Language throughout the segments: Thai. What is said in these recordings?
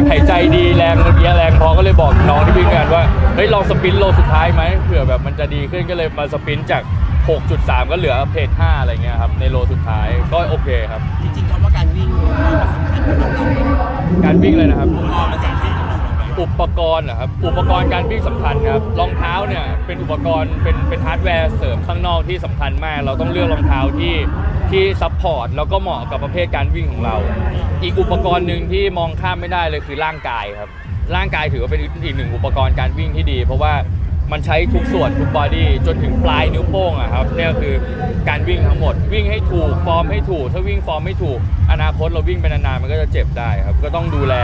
ยังหายใจดีแรงเมื่อกี้แรงพอก็เลยบอกน้องที่วิ่งกันว่าเฮ้ยลองสปรินต์โลสุดท้ายไหมเผื่อแบบมันจะดีขึ้นก็เลยมาสปรินต์จาก 6.3 ก็เหลือเพจ5อะไรเงี้ยครับในโลสุดท้ายก็โอเคครับ จริงๆคำว่าการวิ่งมันสำคัญกับเราไหมการวิ่งเลยนะครับอุปกรณ์มันสำคัญกับเราไหม อุปกรณ์นะครับ อุปกรณ์การวิ่งสำคัญครับ รองเท้าเนี่ยเป็นอุปกรณ์เป็นเป็นฮาร์ดแวร์เสริมข้างนอกที่สำคัญมาก เราต้องเลือกรองเท้าที่ที่ซัพพอร์ตแล้วก็เหมาะกับประเภทการวิ่งของเรา อีกอุปกรณ์หนึ่งที่มองข้ามไม่ได้เลยคือร่างกายครับ ร่างกายถือว่าเป็นอีกหนึ่งอุปกรณ์การวิ่งที่ดี เพราะว่า มันใช้ทุกส่วนทุกบอดี้จนถึงปลายนิ้วโป้งอะครับเนี่ยคือการวิ่งทั้งหมด วิ่งให้ถูกฟอร์มให้ถูก ถ้าวิ่งฟอร์มไม่ถูก อนาคตเราวิ่งไปนานๆมันก็จะเจ็บได้ครับ ก็ต้องดูแล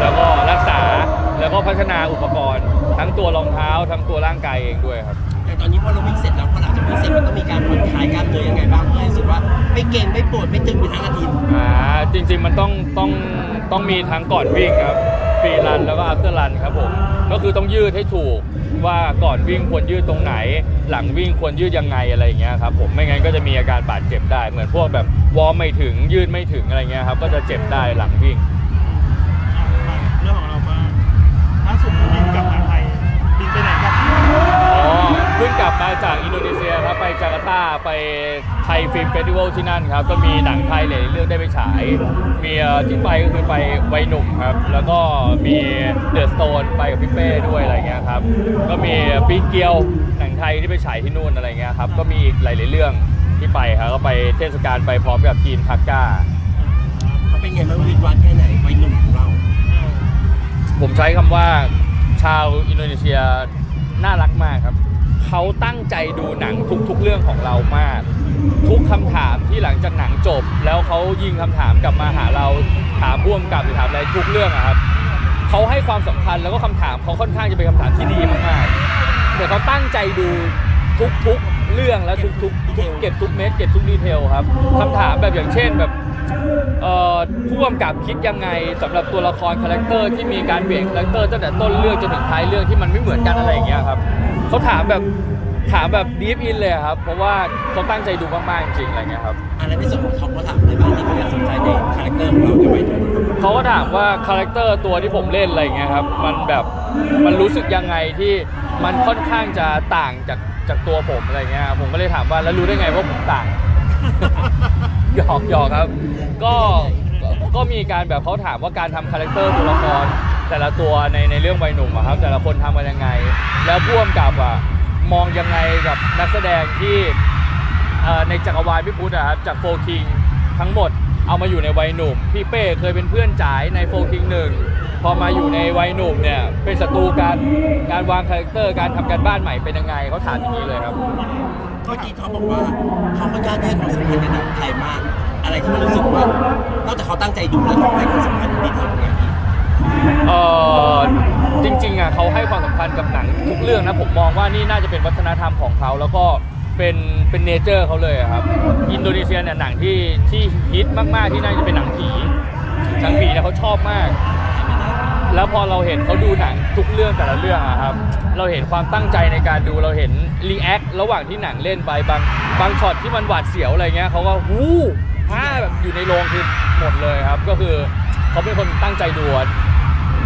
แล้วก็รักษาแล้วก็พัฒนาอุปกรณ์ ทั้งตัวรองเท้าทั้งตัวร่างกายเองด้วยครับแต่ตอนนี้พอเราวิ่งเสร็จแล้วพอหลังจากวิ่งเสร็จมันต้องมีการผ่อนคลายกล้ามเนื้อยังไงบ้างเพื่อให้รู้สึกว่าไม่เก่งไม่ปวดไม่ตึงไปทั้งอาทิตย์อ่าจริงๆมันต้องต้องต้องมีทั้งก่อนวิ่งครับฟ รีรันแล้วก็อัฟเตอร์รันครับผมก็คือต้องยืดให้ถูกว่าก่อนวิ่งควรยืดตรงไหน หลังวิ่งควรยืดยังไงอะไรอย่างเงี้ยครับผมไม่งั้นก็จะมีอาการบาดเจ็บได้ เหมือนพวกแบบวอร์มไม่ถึงยืดไม่ถึงอะไรเงี้ยครับก็จะเจ็บได้หลังวิ่ง เรื่องของเราบ้างล่าสุด ไปไทยฟิล์มเฟสติวัลที่นั่นครับ ก็มีหนังไทยหลายๆเรื่องได้ไปฉาย มีเอ่อที่ไปก็คือไปวัยหนุ่มครับ แล้วก็มีเดอะสโตนไปกับพี่เป้ด้วยอะไรเงี้ยครับ ก็มีปีเกียวหนังไทยที่ไปฉายที่นู่นอะไรเงี้ยครับ ก็มีอีกหลายๆเรื่องที่ไปครับ ก็ไปเทศกาลไปพร้อมกับทีมทักก้าเขาเป็นไงบ้างวินวันแค่ไหนวัยหนุ่มของเรา ผมใช้คำว่าชาวอินโดนีเซียน่ารักมากครับ เขาตั้งใจดูหนังทุกๆเรื่องของเรามาก ทุกคำถามที่หลังจากหนังจบ แล้วเขายิงคำถามกลับมาหาเราถามพ่วงกับหรือถามอะไรทุกเรื่องอะครับเขาให้ความสำคัญแล้วก็คำถามเขาค่อนข้างจะเป็นคำถามที่ดีมากๆเหมือนเขาตั้งใจดูทุกๆเรื่องและทุกๆเก็บทุกเม็ดเก็บทุกดีเทลครับคำถามแบบอย่างเช่นแบบ ผู้กำกับคิดยังไงสำหรับตัวละครคาแรคเตอร์ที่มีการเปลี่ยนคาแรคเตอร์ตั้งแต่ต้นเรื่องจนถึงท้ายเรื่องที่มันไม่เหมือนกันอะไรอย่างเงี้ยครับเขาถามแบบถามแบบดีฟอินเลยครับเพราะว่าเขาตั้งใจดูมากๆจริงๆอะไรเงี้ยครับอะไรในส่วนของเขาเขาถามอะไรบ้างที่เขาอยากสนใจในคาแรคเตอร์ของเราในวัยหนุ่มเขาก็ถามว่าคาแรคเตอร์ตัวที่ผมเล่นอะไรเงี้ยครับมันแบบมันรู้สึกยังไงที่มันค่อนข้างจะต่างจากจากตัวผมอะไรเงี้ยครับผมก็เลยถามว่าแล้วรู้ได้ไงว่าผมต่าง หยอกหยอกครับ ก็ก็มีการแบบเขาถามว่าการทำคาแรคเตอร์ตัวละครแต่ละตัวในในเรื่องวัยหนุ่มอะครับ แต่ละคนทำกันยังไง แล้วพ่วงกับอะมองยังไงกับนักแสดงที่เอ่อในจักรวาลพี่พุทธอะครับจากโฟคิงทั้งหมดเอามาอยู่ในวัยหนุ่ม พี่เป้เคยเป็นเพื่อนจ๋ายในโฟคิงหนึ่งพอมาอยู่ในวัยหนุ่มเนี่ยเป็นศัตรูกันการวางคาแรคเตอร์การทำการบ้านใหม่เป็นยังไงเขาถามอย่างนี้เลยครับ ก็จีเขาบอกว่าเขาค่อนข้างให้ความสำคัญกับหนังไทยมาก อะไรที่มันรู้สึกว่านอกจากเขาตั้งใจดูแล้วเขาให้ความสำคัญกับดีเทลยังไงอีกเออจริงๆอะเขาให้ความสำคัญกับหนังทุกเรื่องนะผมมองว่านี่น่าจะเป็นวัฒนธรรมของเขาแล้วก็เป็นเป็นเนเจอร์เขาเลยครับ อินโดนีเซียเนี่ยหนังที่ที่ฮิตมากๆที่น่าจะเป็นหนังผีหนังผีเนี่ยเขาชอบมาก แล้วพอเราเห็นเขาดูหนังทุกเรื่องแต่ละเรื่องอะครับ เราเห็นความตั้งใจในการดูเราเห็นรีแอคระหว่างที่หนังเล่นไปบางบางช็อตที่มันหวาดเสียวอะไรเงี้ยเขาก็ฮู้ฮ่าแบบอยู่ในโรงคือหมดเลยครับ ก็คือเขาเป็นคนตั้งใจดูอะ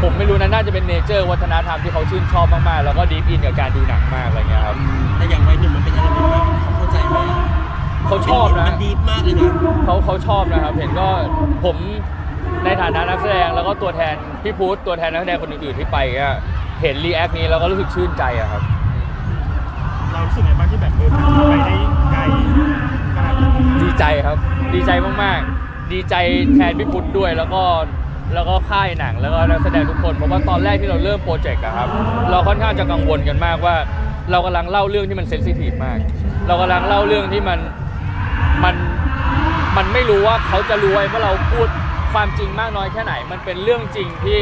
ผมไม่รู้นะน่าจะเป็นเนเจอร์วัฒนธรรมที่เขาชื่นชอบมากๆ แล้วก็ดีฟอินกับการดูหนังมากอะไรเงี้ยครับแต่อย่างวัยหนุ่มมันเป็นอะไรที่ว่าเขาเข้าใจไหมเขาชอบนะมันดีมากเลยนะเขาเขาชอบนะครับ เห็นก็ผม ในฐานะนักแสดงแล้วก็ตัวแทนพี่พุทธตัวแทนนักแสดงคนอื่นๆที่ไปก็เห็นรีแอคนี้แล้วก็รู้สึกชื่นใจอะครับ เรารู้สึกไงบ้างที่แบบเออมันไปได้ไกลขนาดนี้ดีใจครับ ดีใจมากๆ ดีใจแทนพี่พุทธด้วยแล้วก็แล้วก็ค่ายหนังแล้วก็นักแสดงทุกคนเพราะว่าตอนแรกที่เราเริ่มโปรเจกต์อะครับ เราค่อนข้างจะกังวลกันมากว่า เรากำลังเล่าเรื่องที่มันเซนซิทีฟมาก เรากำลังเล่าเรื่องที่มันมันมันไม่รู้ว่าเขาจะรู้ไว้ว่าเราพูด ความจริงมากน้อยแค่ไหน มันเป็นเรื่องจริงที่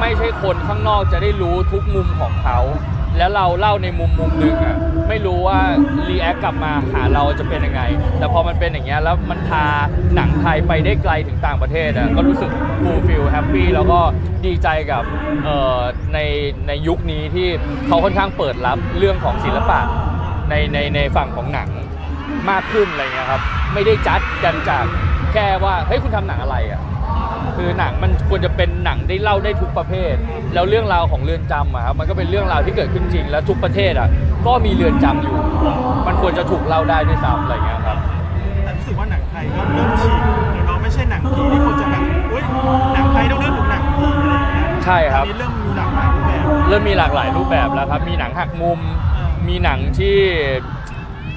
ไม่ใช่คนข้างนอกจะได้รู้ทุกมุมของเขา แล้วเราเล่าในมุมมุมหนึ่งอะไม่รู้ว่ารีแอคกลับมาหาเราจะเป็นยังไง แต่พอมันเป็นอย่างเงี้ยแล้วมันพาหนังไทยไปได้ไกลถึงต่างประเทศอะก็รู้สึกฟูลฟิลแฮปปี้แล้วก็ดีใจกับเอ่อในในยุคนี้ที่เขาค่อนข้างเปิดรับเรื่องของศิลปะในในในฝั่งของหนังมากขึ้นอะไรเงี้ยครับ ไม่ได้จัดกันจากแค่ว่าเฮ้ยคุณทำหนังอะไรอะ คือหนังมันควรจะเป็นหนังได้เล่าได้ทุกประเภท แล้วเรื่องราวของเรือนจำอะครับมันก็เป็นเรื่องราวที่เกิดขึ้นจริง และทุกประเทศอะก็มีเรือนจำอยู่ มันควรจะถูกเล่าได้ด้วยซ้ำอะไรอย่างเงี้ยครับ แต่รู้สึกว่าหนังไทยก็เริ่มฉีกเดี๋ยวน้องไม่ใช่หนังผีที่คนจะแบบอุ้ยหนังไทยต้องเรื่องถึงหนังผีอะไรอย่างเงี้ยใช่ครับ ตอนนี้เริ่มมีหลากหลายรูปแบบ เริ่มมีหลากหลายรูปแบบแล้วครับ มีหนังหักมุมอ่ามีมีหนังที่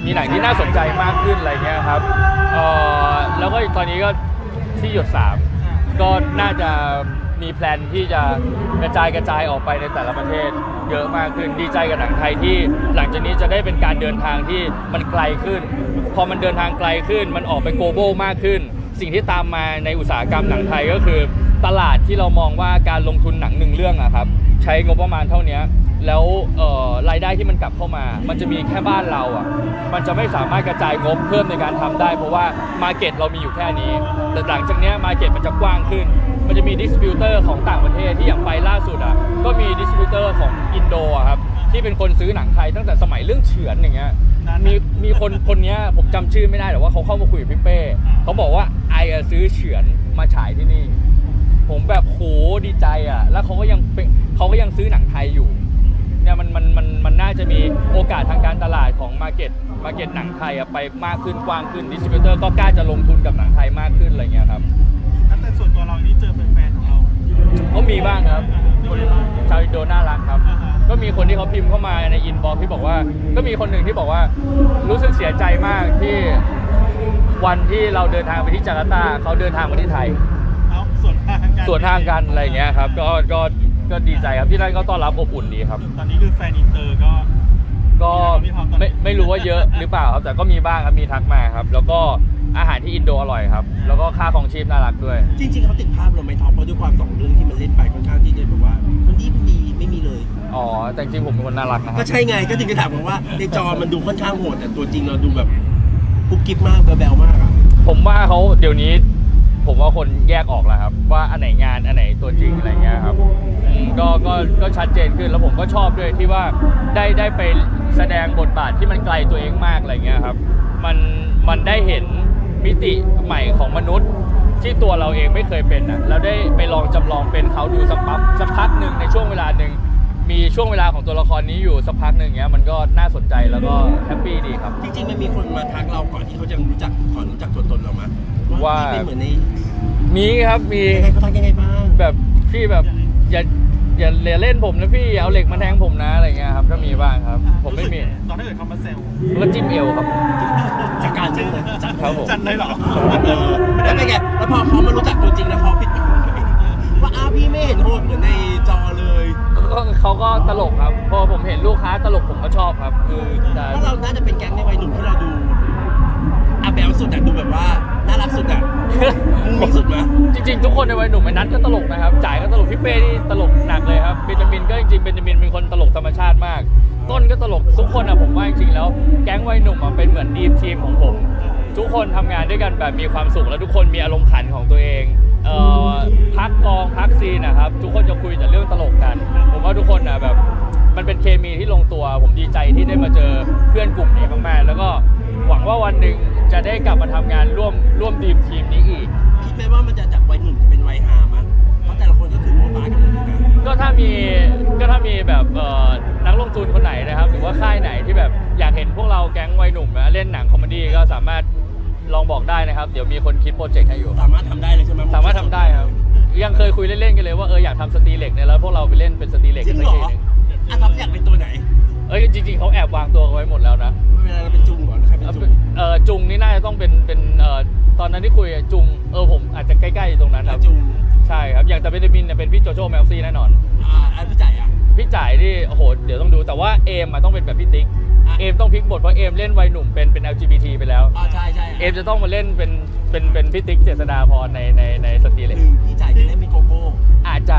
มีหนังที่น่าสนใจมากขึ้นอะไรเงี้ยครับเอ่อแล้วก็ตอนนี้ก็ที่หยดสามอ่า ก็น่าจะมีแพลนที่จะกระจายกระจายออกไปในแต่ละประเทศ เยอะมากขึ้นดีใจกับหนังไทยที่หลังจากนี้จะได้เป็นการเดินทางที่มันไกลขึ้น พอมันเดินทางไกลขึ้น มันออกไปโกลบอลมากขึ้น สิ่งที่ตามมาในอุตสาหกรรมหนังไทยก็คือ ตลาดที่เรามองว่าการลงทุนหนังหนึ่งเรื่องอะครับใช้งบประมาณเท่านี้ แล้วเอ่อรายได้ที่มันกลับเข้ามา มันจะมีแค่บ้านเราอะ มันจะไม่สามารถกระจายงบเพิ่มในการทำได้ เพราะว่ามาเก็ตเรามีอยู่แค่นี้ แต่หลังจากเนี้มาเก็ตมันจะกว้างขึ้น มันจะมีดิสติบิวเตอร์ของต่างประเทศที่อย่างไปล่าสุดอะ ก็มีดิสติบิวเตอร์ของอินโดอะครับ ที่เป็นคนซื้อหนังไทยตั้งแต่สมัยเรื่องเฉือนอย่างเงี้ย มีมีคนคนเนี้ยผมจำชื่อไม่ได้แต่ว่าเขาเข้ามาคุยกับพี่เป้เขาบอกว่าไออะซื้อเฉือนมาฉายที่นี่ ผมแบบโหดีใจอะ แล้วเขาก็ยังเป็นเขาก็ยังซื้อหนังไทยอยู่ เนี่ยมันมันมันมันน่าจะมีโอกาสทางการตลาดของมาเก็ตมาเก็ตหนังไทยอะไปมากขึ้นกว้างขึ้นดิสติบิวเตอร์ก็กล้าจะลงทุนกับหนังไทยมากขึ้นอะไรเงี้ยครับแต่ส่วนตัวเรานี่เจอแฟนๆของเราก็มีบ้างครับคนชาวอินโดน่ารักครับอ่าฮะก็มีคนที่เขาพิมพ์เข้ามาในอินบ็อกที่บอกว่า ก็มีคนหนึ่งที่บอกว่ารู้สึกเสียใจมากที่วันที่เราเดินทางไปที่จาการ์ตาเขาเดินทางมาที่ไทยเอาส่วนทางกันส่วนทางกันอะไรเงี้ยครับ ก็ก็ ก็ดีใจครับที่นั่นก็ต้อนรับอบอุ่นดีครับ ตอนนี้คือแฟนอินเตอร์ก็ ก็ไม่ไม่รู้ว่าเยอะหรือเปล่าครับ แต่ก็มีบ้างครับมีทักมาครับ แล้วก็อาหารที่อินโดอร่อยครับ แล้วก็ค่าของชีพน่ารักด้วย จริง ๆเขาติดภาพเราไหม่ท็อปเพราะด้วยความสองเรื่องที่มันเล่นไปค่อนข้างที่จะแบบว่าคนดีคนดีไม่มีเลย อ๋อแต่จริงๆผมเป็นคนน่ารักนะครัก็บใช่ไงก็ถึงจะถามผมว่าในจอมันดูค่อนข้างโหดแต่ตัวจริงเราดูแบบกุ๊บกิ๊บมากแบลๆมากอะผมว่าเขาเดี๋ยวนี้ ผมว่าคนแยกออกแล้วครับ ว่าอันไหนงานอันไหนตัวจริงอะไรเงี้ยครับอืมก็ก็ก็ชัดเจนขึ้นแล้วผมก็ชอบด้วยที่ว่าได้ได้ไปแสดงบทบาทที่มันไกลตัวเองมากอะไรเงี้ยครับ มันมันได้เห็นมิติใหม่ของมนุษย์ที่ตัวเราเองไม่เคยเป็นนะแล้วได้ไปลองจำลองเป็นเขาดูสักพักสักพักหนึ่งในช่วงเวลาหนึ่ง มีช่วงเวลาของตัวละครนี้อยู่สักพักหนึ่งเงี้ยมันก็น่าสนใจแล้วก็แฮปปี้ดีครับ จริงๆมันมีคนมาทักเราก่อนที่เขาจะรู้จักก่อนรู้จักตัวตนเรามั้ยว่าที่เป็นเหมือนในมีครับมียังไงเขาทักยังไงบ้างแบบพี่แบบอย่าอย่าอย่าเล่นผมนะพี่อย่าเอาเหล็กมาแทงผมนะอะไรเงี้ยครับก็มีบ้างครับ ผมไม่มีตอนถ้าเกิดเขามาแซวแล้วก็จิ้มเอวครับ จากการจังเลยจากครับผมจันเลยเหรอเออแล้วเป็นไงแล้วพอเขามารู้จักตัวจริงแล้วเขาผิดหวังไหมว่าอ้าวพี่ไม่เห็นโหดเหมือนในจอเลย ก็เขาก็ตลกครับ พอผมเห็นลูกค้าตลกผมก็ชอบครับ คือแต่เพราะเราน่าจะเป็นแก๊งในวัยหนุ่มที่เราดูอาแบลสุดอะดูแบบว่าน่ารักสุดอะมุ้งมิ้งสุดมั้ยจริงๆ ทุกคนในวัยหนุ่มไอ้นัทก็ตลกนะครับ จ่ายก็ตลก พี่เป้นี่ตลกหนักเลยครับเบนจามินก็จริงๆ เบนจามินเป็นคนตลกธรรมชาติมาก ต้นก็ตลก ทุกคนอะผมว่าจริงๆ แล้ว แก๊งวัยหนุ่มอะเป็นเหมือนดีมทีมของผม ทุกคนทำงานด้วยกันแบบมีความสุขและทุกคนมีอารมณ์ขันของตัวเอง เอ่อพักกองพักซีนนะครับ ทุกคนจะคุยแต่เรื่องตลกกัน ผมว่าทุกคนนะแบบ มันเป็นเคมีที่ลงตัว ผมดีใจที่ได้มาเจอเพื่อนกลุ่มนี้มากๆแล้วก็หวังว่าวันหนึ่งจะได้กลับมาทำงานร่วมร่วมทีมทีมนี้อีก คิดไหมว่ามันจะจากวัยหนุ่มจะเป็นวัยฮามั้ยเพราะแต่ละคนก็คือโมบายกันหมดเลยนะก็ถ้ามีก็ถ้ามีแบบเอ่อนักลงทุนคนไหนนะครับ หรือว่าค่ายไหนที่แบบอยากเห็นพวกเราแก๊งวัยหนุ่มนะเล่นหนังคอมเมดี้ก็สามารถ ลองบอกได้นะครับ เดี๋ยวมีคนคิดโปรเจกต์ให้อยู่ สามารถทำได้เลยใช่ไหมสามารถทำได้ครับ ยังเคยคุยเล่นๆกันเลยว่าเอออยากทำสตรีเหล็กเนี่ยแล้วพวกเราไปเล่นเป็นสตรีเหล็กจริกันงสัเหกรอทีหนึงอะท็อปอยากเป็นตัวไหนเอ้ยจริงๆเขาแอบวางตัวกันไว้หมดแล้วนะเวลาเราเป็นจุงเหรอหรือใครเป็นจุงเออจุงนี่น่าจะต้องเป็นเป็นเอ่อตอนนั้นที่คุยอะจุงเออผมอาจจะใกล้ๆตรงนั้นครับจุงใช่ครับอย่างแต่เบนจามินเนี่ยเป็นพี่โจโจ้แมวซี่แน่นอนอ่าอันพี่จ่ายอะพี่จ่ายนี่โอ้โหเดี๋ยวต้องดูแต่ว่าเอมอะต้องเป็นแบบพี่ติ๊กอะ เอมต้องพลิกบทเพราะเอมเล่นวัยหนุ่มเป็นเป็น LGBT ไปแล้วอ่าใช่ใช่เอมจะต้องมาเล่นเป็นเป็นเป็นพี่ติ๊กเจษฎาพรในในในสตรีหเหล็กรือพี่จ่ายจะเล่นเป็นโกโก้ อาจจะ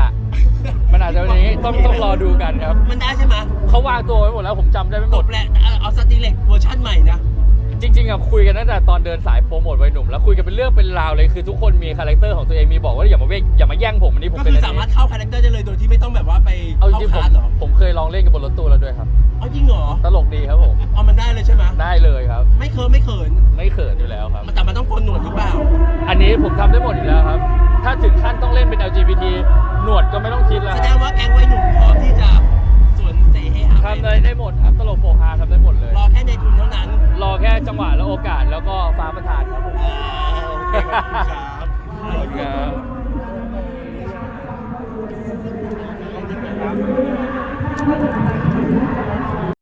มันอาจจะเป็นอย่างนี้ต้องต้องรอดูกันครับมันได้ใช่ไหมเขาวางตัวไว้หมดแล้วผมจำได้ไม่หตมด บแหละเอาเอาสตีเล็กเวอร์ชันใหม่นะ จริงๆอะคุยกันตั้งแต่ตอนเดินสายโปรโมทวัยหนุ่มแล้วคุยกันเป็นเรื่องเป็นราวเลยคือทุกคนมีคาแรคเตอร์ของตัวเองมีบอกว่าอย่ามาเว้ยอย่ามาแย่งผมอันนี้ผมก็เป็นคืออันสามารถนี้เข้าคาแรคเตอร์ได้เลยโดยที่ไม่ต้องแบบว่าไปเอาจเข้าริงๆผมคาร์ดเหรอผมเคยลองเล่นกับบนรถตู้แล้วด้วยครับ เอาจริงเหรอตลกดีครับผมเอามันได้เลยใช่ไหมได้เลยครับ ไม่เคิร์ไม่เขินไม่เขินอยู่แล้วครับ มันแต่มันต้องโกนหนวดหรือเปล่าอันนี้ผมทำได้หมดอยู่แล้วครับ ถ้าถึงขั้นต้องเล่นเป็น LGBT หนวดก็ไม่ต้องคิดแล้วแสคดรับงว่า ได้หมดครับตลกโปกฮาทำได้หมดเลย รอแค่ในทุนเท่านั้นรอแค่จังหวะและโอกาสแล้วก็ฟ้าประทานครับผมโอเคครับ